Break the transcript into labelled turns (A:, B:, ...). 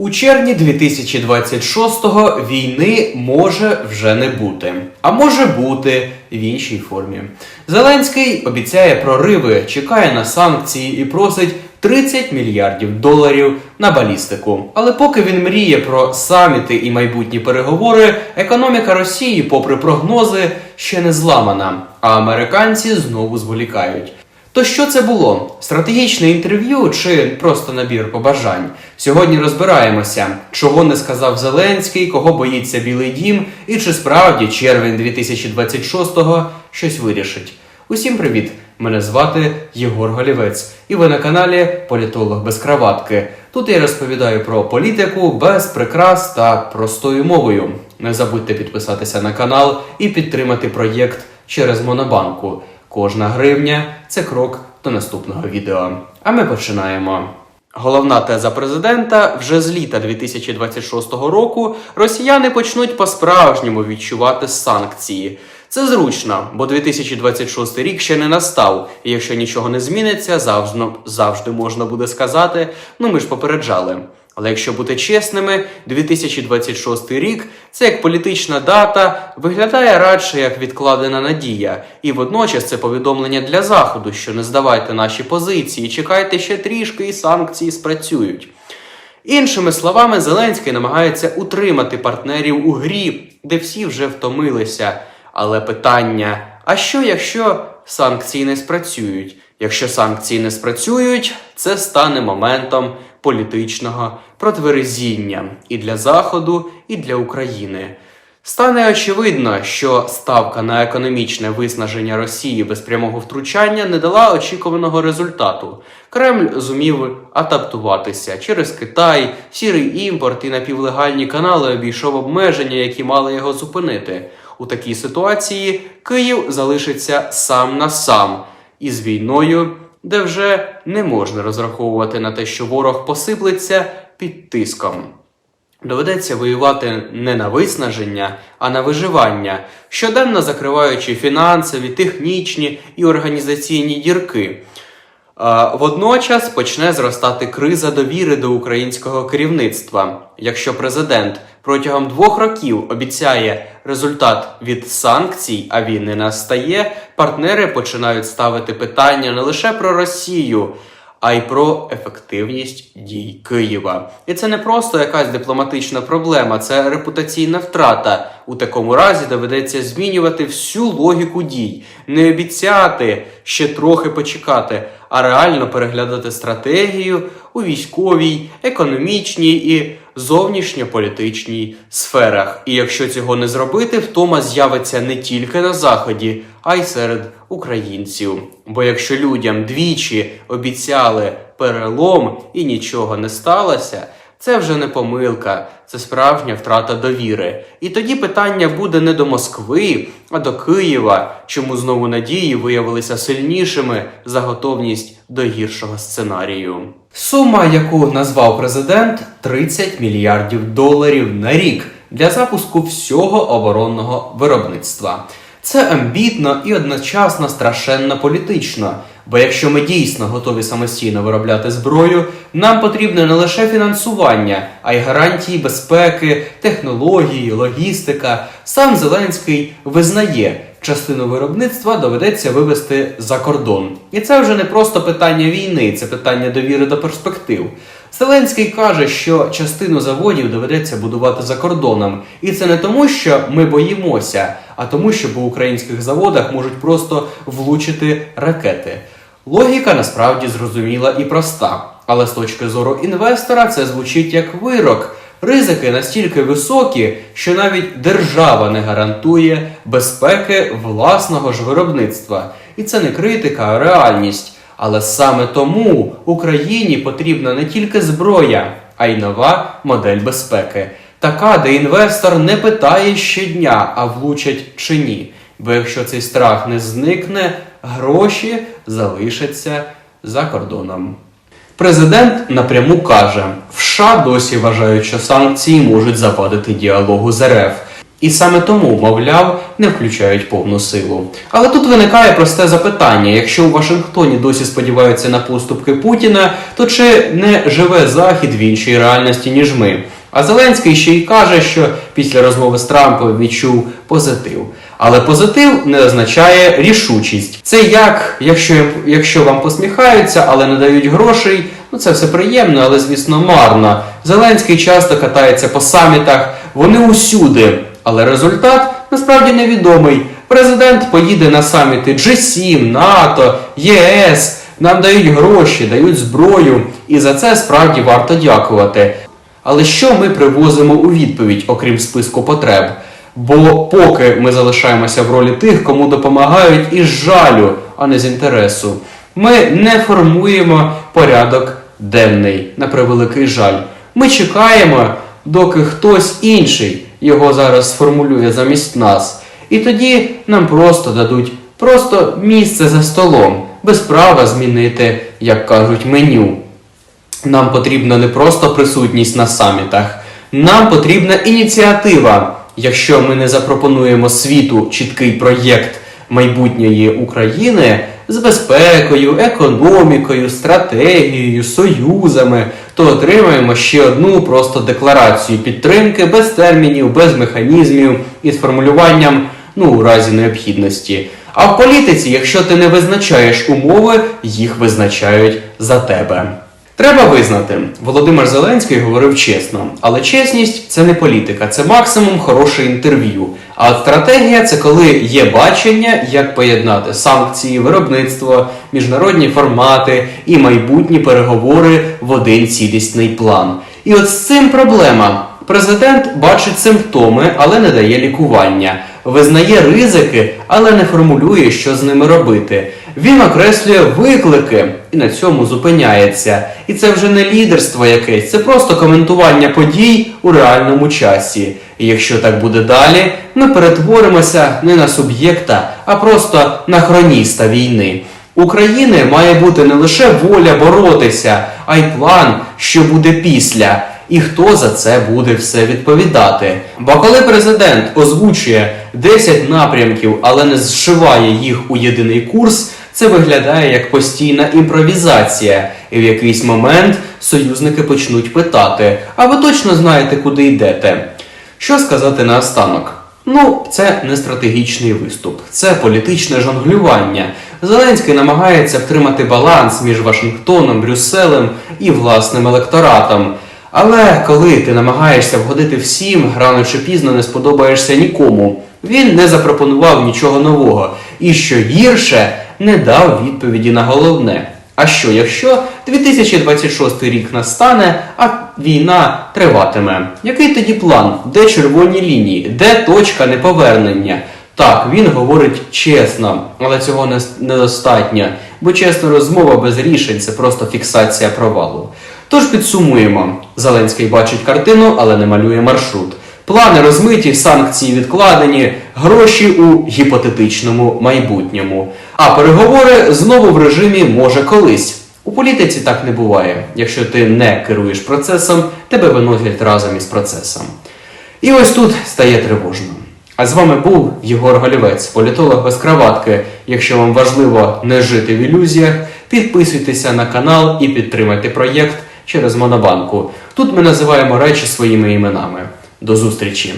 A: У червні 2026-го війни може вже не бути, а може бути в іншій формі. Зеленський обіцяє прориви, чекає на санкції і просить 30 мільярдів доларів на балістику. Але поки він мріє про саміти і майбутні переговори, економіка Росії, попри прогнози, ще не зламана, а американці знову зволікають. То що це було? Стратегічне інтерв'ю чи просто набір побажань? Сьогодні розбираємося, чого не сказав Зеленський, кого боїться Білий Дім, і чи справді червень 2026-го щось вирішить. Усім привіт! Мене звати Єгор Голівець, і ви на каналі Політолог без краватки. Тут я розповідаю про політику без прикрас та простою мовою. Не забудьте підписатися на канал і підтримати проєкт через Монобанку. Кожна гривня це крок до наступного відео. А ми починаємо. Головна теза президента вже з літа 2026 року росіяни почнуть по-справжньому відчувати санкції. Це зручно, бо 2026 рік ще не настав, і якщо нічого не зміниться, завжди, завжди можна буде сказати: ну ми ж попереджали. Але якщо бути чесними, 2026 рік це як політична дата виглядає радше як відкладена надія, і водночас це повідомлення для заходу, що не здавайте наші позиції, чекайте ще трішки, і санкції спрацюють. Іншими словами, Зеленський намагається утримати партнерів у грі, де всі вже втомилися. Але питання: а що якщо санкції не спрацюють? Якщо санкції не спрацюють, це стане моментом політичного протверезіння і для Заходу, і для України. Стане очевидно, що ставка на економічне виснаження Росії без прямого втручання не дала очікуваного результату. Кремль зумів адаптуватися через Китай, сірий імпорт і напівлегальні канали обійшов обмеження, які мали його зупинити. У такій ситуації Київ залишиться сам на сам із війною, де вже не можна розраховувати на те, що ворог посиплеться під тиском. Доведеться воювати не на виснаження, а на виживання, щоденно закриваючи фінансові, технічні і організаційні дірки. А, Водночас почне зростати криза довіри до українського керівництва. Якщо президент протягом двох років обіцяє результат від санкцій, а він не настає, партнери починають ставити питання не лише про Росію, а й про ефективність дій Києва. І це не просто якась дипломатична проблема, це репутаційна втрата. У такому разі доведеться змінювати всю логіку дій, не обіцяти ще трохи почекати, а реально переглядати стратегію у військовій, економічній і зовнішньополітичній сферах. І якщо цього не зробити, втома з'явиться не тільки на заході, а й серед українців. Бо якщо людям двічі обіцяли перелом і нічого не сталося. Це вже не помилка, це справжня втрата довіри. І тоді питання буде не до Москви, а до Києва, чому знову надії виявилися сильнішими за готовність до гіршого сценарію. Сума, яку назвав президент, 30 мільярдів доларів на рік для запуску всього оборонного виробництва. Це амбітно і одночасно страшенно політично. Бо якщо ми дійсно готові самостійно виробляти зброю, нам потрібне не лише фінансування, а й гарантії безпеки, технології, логістика. Сам Зеленський визнає, частину виробництва доведеться вивести за кордон. І це вже не просто питання війни, це питання довіри до перспектив. Зеленський каже, що частину заводів доведеться будувати за кордоном, і це не тому, що ми боїмося, а тому, що по українських заводах можуть просто влучити ракети. Логіка насправді зрозуміла і проста, але з точки зору інвестора це звучить як вирок. Ризики настільки високі, що навіть держава не гарантує безпеки власного ж виробництва. І це не критика, а реальність. Але саме тому Україні потрібна не тільки зброя, а й нова модель безпеки. Така, де інвестор не питає щодня, а влучать чи ні. Бо якщо цей страх не зникне, гроші залишаться за кордоном. Президент напряму каже: в США досі вважають, що санкції можуть завадити діалогу з РФ. І саме тому, мовляв, не включають повну силу. Але тут виникає просте запитання: якщо у Вашингтоні досі сподіваються на поступки Путіна, то чи не живе Захід в іншій реальності, ніж ми? А Зеленський ще й каже, що після розмови з Трампом відчув позитив. Але позитив не означає рішучість. Це як, якщо, якщо вам посміхаються, але не дають грошей, ну це все приємно, але звісно марно. Зеленський часто катається по самітах, вони усюди. Але результат насправді невідомий. Президент поїде на саміти G7, НАТО, ЄС, нам дають гроші, дають зброю, і за це справді варто дякувати. Але що ми привозимо у відповідь, окрім списку потреб? Бо поки ми залишаємося в ролі тих, кому допомагають із жалю, а не з інтересу, ми не формуємо порядок денний на превеликий жаль. Ми чекаємо, доки хтось інший його зараз сформулює замість нас. І тоді нам просто дадуть просто місце за столом, без права змінити, як кажуть, меню. Нам потрібна не просто присутність на самітах, нам потрібна ініціатива. Якщо ми не запропонуємо світу чіткий проєкт майбутньої України з безпекою, економікою, стратегією, союзами, то отримаємо ще одну просто декларацію підтримки без термінів, без механізмів і з формулюванням ну, у разі необхідності. А в політиці, якщо ти не визначаєш умови, їх визначають за тебе. Треба визнати, Володимир Зеленський говорив чесно, але чесність це не політика, це максимум хороше інтерв'ю. А стратегія це коли є бачення, як поєднати санкції, виробництво, міжнародні формати і майбутні переговори в один цілісний план. І от з цим проблема. Президент бачить симптоми, але не дає лікування, визнає ризики, але не формулює, що з ними робити. Він окреслює виклики і на цьому зупиняється. І це вже не лідерство якесь, це просто коментування подій у реальному часі. І якщо так буде далі, ми перетворимося не на суб'єкта, а просто на хроніста війни. України має бути не лише воля боротися, а й план, що буде після. І хто за це буде все відповідати? Бо коли президент озвучує 10 напрямків, але не зшиває їх у єдиний курс, це виглядає як постійна імпровізація, і в якийсь момент союзники почнуть питати: а ви точно знаєте, куди йдете? Що сказати наостанок? Ну, це не стратегічний виступ, це політичне жонглювання. Зеленський намагається втримати баланс між Вашингтоном, Брюсселем і власним електоратом. Але коли ти намагаєшся вгодити всім, рано чи пізно не сподобаєшся нікому. Він не запропонував нічого нового і, що гірше, не дав відповіді на головне. А що, якщо 2026 рік настане, а війна триватиме? Який тоді план? Де червоні лінії? Де точка неповернення? Так, він говорить чесно, але цього недостатньо, бо чесна розмова без рішень це просто фіксація провалу. Тож підсумуємо: Зеленський бачить картину, але не малює маршрут. Плани розмиті, санкції відкладені, гроші у гіпотетичному майбутньому. А переговори знову в режимі може колись. У політиці так не буває. Якщо ти не керуєш процесом, тебе виносять разом із процесом. І ось тут стає тривожно. А з вами був Єгор Голівець, політолог без краватки. Якщо вам важливо не жити в ілюзіях, підписуйтеся на канал і підтримайте проєкт через Монобанку. Тут ми називаємо речі своїми іменами. До зустрічі!